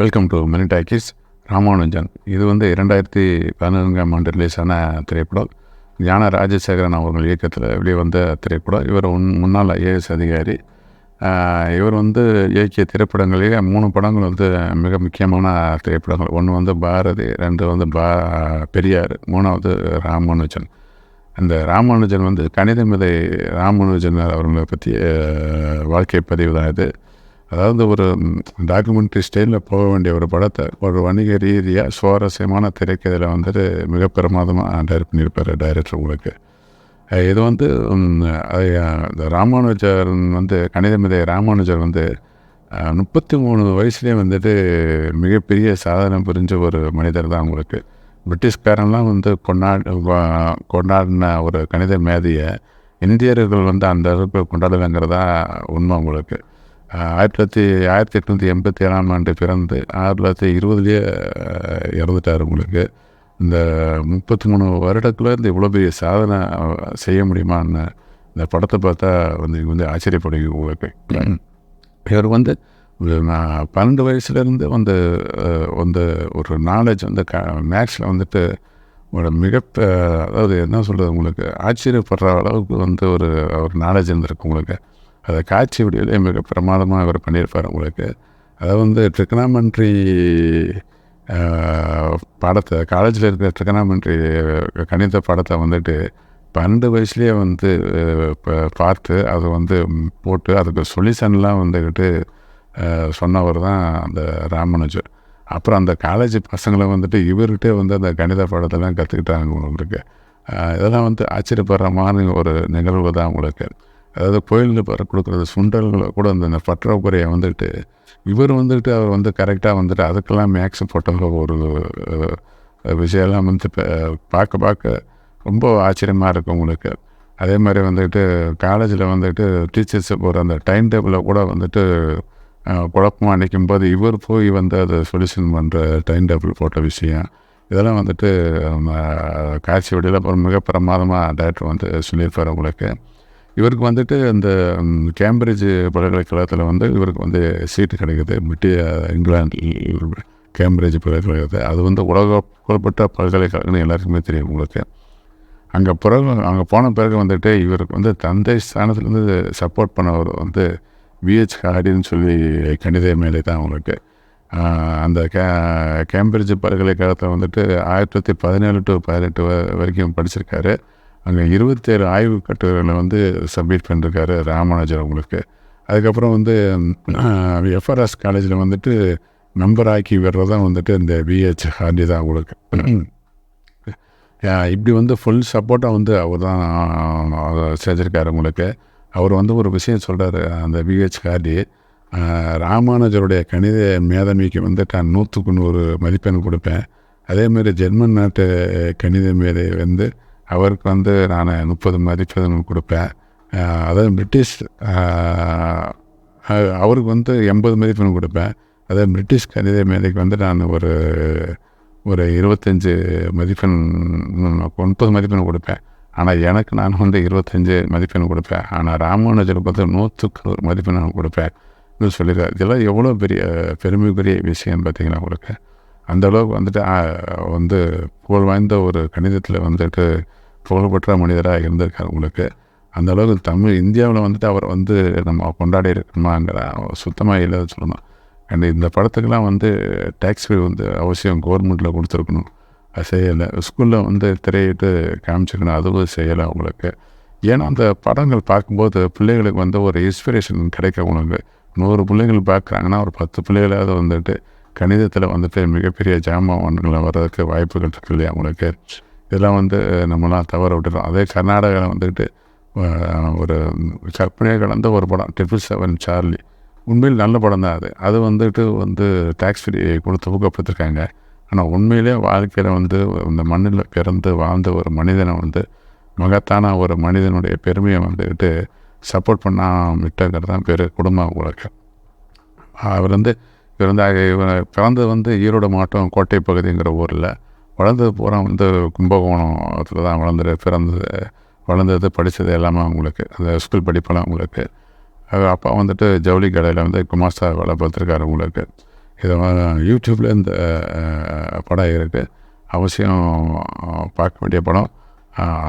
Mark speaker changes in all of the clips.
Speaker 1: Welcome to mini talkies Ramanujan இது வந்து இரண்டாயிரத்தி பதினான்காம் ஆண்டு ரிலீஸ் ஆன திரைப்படம். ஞான ராஜசேகரன் அவர்கள் இயக்கத்தில் வெளிவந்த திரைப்படம். இவர் முன் முன்னாள் ஐஏஎஸ் அதிகாரி. இவர் வந்து இயக்கிய திரைப்படங்களிலே மூணு படங்கள் வந்து மிக முக்கியமான திரைப்படங்கள். ஒன்று வந்து பாரதி ரெண்டு வந்து பா பெரியார் மூணாவது ராமானுஜன். அந்த ராமானுஜன் வந்து கணித மிதை ராமானுஜன் அவர்களை பற்றி வாழ்க்கை பதிவு தான் இது. அதாவது ஒரு டாக்குமெண்ட்ரி ஸ்டைலில் போக வேண்டிய ஒரு படத்தை ஒரு வணிக ரீதியாக சுவாரஸ்யமான திரைக்கதையில் வந்துட்டு மிக பிரமாதமாக டைரக்ட் பண்ணியிருப்பார் டைரக்டர் உங்களுக்கு. இது வந்து இந்த ராமானுஜர் வந்து கணித மிதை ராமானுஜர் வந்து முப்பத்தி மூணு வயசுலேயே வந்துட்டு மிகப்பெரிய சாதனை புரிஞ்ச ஒரு மனிதர் தான் உங்களுக்கு. பிரிட்டிஷ்காரன்லாம் வந்து கொண்டாடு கொண்டாடின ஒரு கணித மேதையை இந்தியர்கள் வந்து அந்த அளவுக்கு கொண்டாடுவேங்கிறதா உண்மை உங்களுக்கு. ஆயிரத்தி தொள்ளாயிரத்தி ஆயிரத்தி எட்நூற்றி எண்பத்தி ஏழாம் ஆண்டு பிறந்து ஆயிரத்தி தொள்ளாயிரத்தி இருபதுலேயே இறந்துட்டார் உங்களுக்கு. இந்த முப்பத்தி மூணு வருடக்குள்ள இந்த இவ்வளோ பெரிய சாதனை செய்ய முடியுமான்னு இந்த படத்தை பார்த்தா வந்து வந்து ஆச்சரியப்படுவீங்க உங்களுக்கு. இவர் வந்து நான் பன்னெண்டு வயசுலேருந்து வந்து வந்து ஒரு நாலேஜ் வந்து க மேக்ஸில் வந்துட்டு ஒரு மிக அதாவது என்ன சொல்கிறது உங்களுக்கு ஆச்சரியப்படுற அளவுக்கு வந்து ஒரு ஒரு நாலேஜ் இருந்திருக்கு உங்களுக்கு. அதை காட்சி வடிவிலே மிக பிரமாதமாக அவர் பண்ணியிருப்பார் உங்களுக்கு. அதை வந்து ட்ரிக்னாமெண்ட்ரி பாடத்தை காலேஜில் இருக்கிற ட்ரிக்னாமெண்ட்ரி கணித பாடத்தை வந்துட்டு பன்னெண்டு வயசுலேயே வந்து பார்த்து அதை வந்து போட்டு அதுக்கு சொல்யூஷன்லாம் வந்துக்கிட்டு சொன்னவர் தான் அந்த ராமானுஜர். அப்புறம் அந்த காலேஜ் பசங்களை வந்துட்டு இவர்கிட்டே வந்து அந்த கணித பாடத்தெல்லாம் கற்றுக்கிட்டாங்க உங்களுக்கு. இதெல்லாம் வந்து ஆச்சரியப்படுற மாதிரி ஒரு நிகழ்வு தான் உங்களுக்கு. அதாவது கோயிலில் பற கொடுக்குறது சுண்டல்களை கூட அந்த பற்றாக்குறையை வந்துட்டு இவர் வந்துட்டு அவர் வந்து கரெக்டாக வந்துட்டு அதுக்கெல்லாம் மேக்ஸ் போட்டவங்க ஒரு விஷயம்லாம் வந்து இப்போ பார்க்க பார்க்க ரொம்ப ஆச்சரியமாக இருக்கும் உங்களுக்கு. அதே மாதிரி வந்துட்டு காலேஜில் வந்துட்டு டீச்சர்ஸு போகிற அந்த டைம் டேபிளை கூட வந்துட்டு குழப்பமாக குழப்பமா நிற்கும் போது இவர் போய் வந்து அதை சொல்யூஷன் பண்ணுற டைம் டேபிள் போட்ட விஷயம். இதெல்லாம் வந்துட்டு காட்சி வடிவில் அப்புறம் மிக பிரமாதமாக டேரக்டர் வந்து சொல்லியிருப்பார் உங்களுக்கு. இவருக்கு வந்துட்டு அந்த கேம்பிரிட்ஜ் பல்கலைக்கழகத்தில் வந்து இவருக்கு வந்து சீட்டு கிடைக்குது. பிரிட்டிய இங்கிலாந்து கேம்பிரிட்ஜ் பல்கலைக்கழகத்தை அது வந்து உலக புகழ்பெற்ற பல்கலைக்கழகம்னு எல்லாருக்குமே தெரியும் உங்களுக்கு. அங்கே பிறகு அங்கே போன பிறகு வந்துட்டு இவருக்கு வந்து தந்தை ஸ்தானத்துலேருந்து சப்போர்ட் பண்ணவர் வந்து விஹெச் ஹாடின்னு சொல்லி கணித மேலே தான் அவங்களுக்கு. அந்த கே கேம்பிரிட்ஜ் பல்கலைக்கழகத்தில் வந்துட்டு ஆயிரத்தி தொள்ளாயிரத்தி பதினேழு டு பதினெட்டு வரைக்கும் படிச்சிருக்காரு. அங்கே இருபத்தேழு ஆய்வு கட்டுரைகளை வந்து சப்மிட் பண்ணிருக்காரு ராமானுஜர் அவங்களுக்கு. அதுக்கப்புறம் வந்து எஃப்ஆர்எஸ் காலேஜில் வந்துட்டு மெம்பர் ஆக்கி விடுறது தான் வந்துட்டு இந்த விஹெச் ஹார்டி தான் அவங்களுக்கு. இப்படி வந்து ஃபுல் சப்போர்ட்டாக வந்து அவர் தான் செஞ்சுருக்காரு உங்களுக்கு. அவர் வந்து ஒரு விஷயம் சொல்கிறாரு அந்த விஹெச் கார்டி ராமானுஜருடைய கணித மேதமைக்கு வந்து நான் நூற்றுக்கு நூறு மதிப்பெண் கொடுப்பேன். அதேமாரி ஜெர்மன் நாட்டு கணித மேதை வந்து அவருக்கு வந்து நான் முப்பது மதிப்பெண் கொடுப்பேன். அதாவது பிரிட்டிஷ் அவருக்கு வந்து எண்பது மதிப்பெண் கொடுப்பேன். அதே பிரிட்டிஷ் கணித மேதைக்கு வந்து நான் ஒரு ஒரு இருபத்தஞ்சி மதிப்பெண் முப்பது மதிப்பெண் கொடுப்பேன். ஆனால் எனக்கு நான் வந்து இருபத்தஞ்சி மதிப்பெண் கொடுப்பேன். ஆனால் ராமானுஜருக்கு வந்து நூற்றுக்கு ஒரு மதிப்பெண் நான் கொடுப்பேன். அப்படின்னு சொல்லியிருக்காரு இதெல்லாம் எவ்வளோ பெரிய பெருமைக்குரிய விஷயம் பார்த்தீங்கன்னா உங்களுக்கு. அந்த அளவுக்கு வந்துட்டு வந்து புகழ் வாய்ந்த ஒரு கணிதத்தில் வந்துட்டு புகழ்பெற்ற மனிதராக இருந்திருக்கார் உங்களுக்கு. அந்த அளவுக்கு தமிழ் இந்தியாவில் வந்துட்டு அவர் வந்து நம்ம கொண்டாடி இருக்கணுமாங்கிற சுத்தமாக இல்லை சொல்லணும். அண்ட் இந்த படத்துக்கெலாம் வந்து டேக்ஸ் ஃபீ வந்து அவசியம் கவர்மெண்ட்டில் கொடுத்துருக்கணும். அது செய்யலை. ஸ்கூலில் வந்து திரையிட்டு காமிச்சிக்கணும். அதுவும் செய்யலை அவங்களுக்கு. ஏன்னா அந்த படங்கள் பார்க்கும்போது பிள்ளைகளுக்கு வந்து ஒரு இன்ஸ்பிரேஷன் கிடைக்கும் உங்களுக்கு நூறு பிள்ளைகள் பார்க்குறாங்கன்னா ஒரு பத்து பிள்ளைகளாவது வந்துட்டு கணிதத்தில் வந்துட்டு மிகப்பெரிய ஜாமான் வர்றதுக்கு வாய்ப்புகள் இருக்கு இல்லையா அவங்களுக்கு? இதெல்லாம் வந்து நம்மளாம் தவற விட்டுறோம். அதே கர்நாடகாவில் வந்துக்கிட்டு ஒரு கற்பனையாக கலந்த ஒரு படம் ட்ரிபிள் செவன் சார்லி உண்மையில் நல்ல படம் தான் அது. அது வந்துட்டு வந்து டேக்ஸ் ஃப்ரீ கொடுத்து ஊக்கப்படுத்திருக்காங்க. ஆனால் உண்மையிலே வாழ்க்கையில் வந்து இந்த மண்ணில் பிறந்து வாழ்ந்த ஒரு மனிதனை வந்து மகத்தான ஒரு மனிதனுடைய பெருமையை வந்துக்கிட்டு சப்போர்ட் பண்ணாமல் விட்டங்கிறது தான் பெரு குடும்பம் உங்களுக்கு அவர் வந்து இவர் வந்து இவர் பிறந்தது வந்து ஈரோடு மாவட்டம் கோட்டை பகுதிங்கிற ஊரில். வளர்ந்தது பூரா வந்து கும்பகோணத்தில் தான் வளர்ந்து பிறந்தது வளர்ந்தது படித்தது எல்லாமே அவங்களுக்கு அந்த ஸ்கூல் படிப்பெல்லாம் அவங்களுக்கு. அப்பா வந்துட்டு ஜவுளி கடையில் வந்து குமாஸ்தா வேலை பார்த்துருக்காரு உங்களுக்கு. இதை யூடியூப்பில் இந்த படம் இருக்குது அவசியம் பார்க்க வேண்டிய படம்.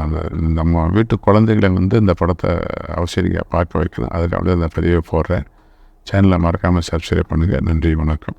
Speaker 1: அந்த நம்ம வீட்டு குழந்தைகளை வந்து இந்த படத்தை அவசியம் நீங்கள் பார்க்க வைக்கணும். அதுக்காக அந்த பதிவை போடுறேன். சேனலை மறக்காமல் சப்ஸ்கிரைப் பண்ணுங்கள் நன்றி வணக்கம்.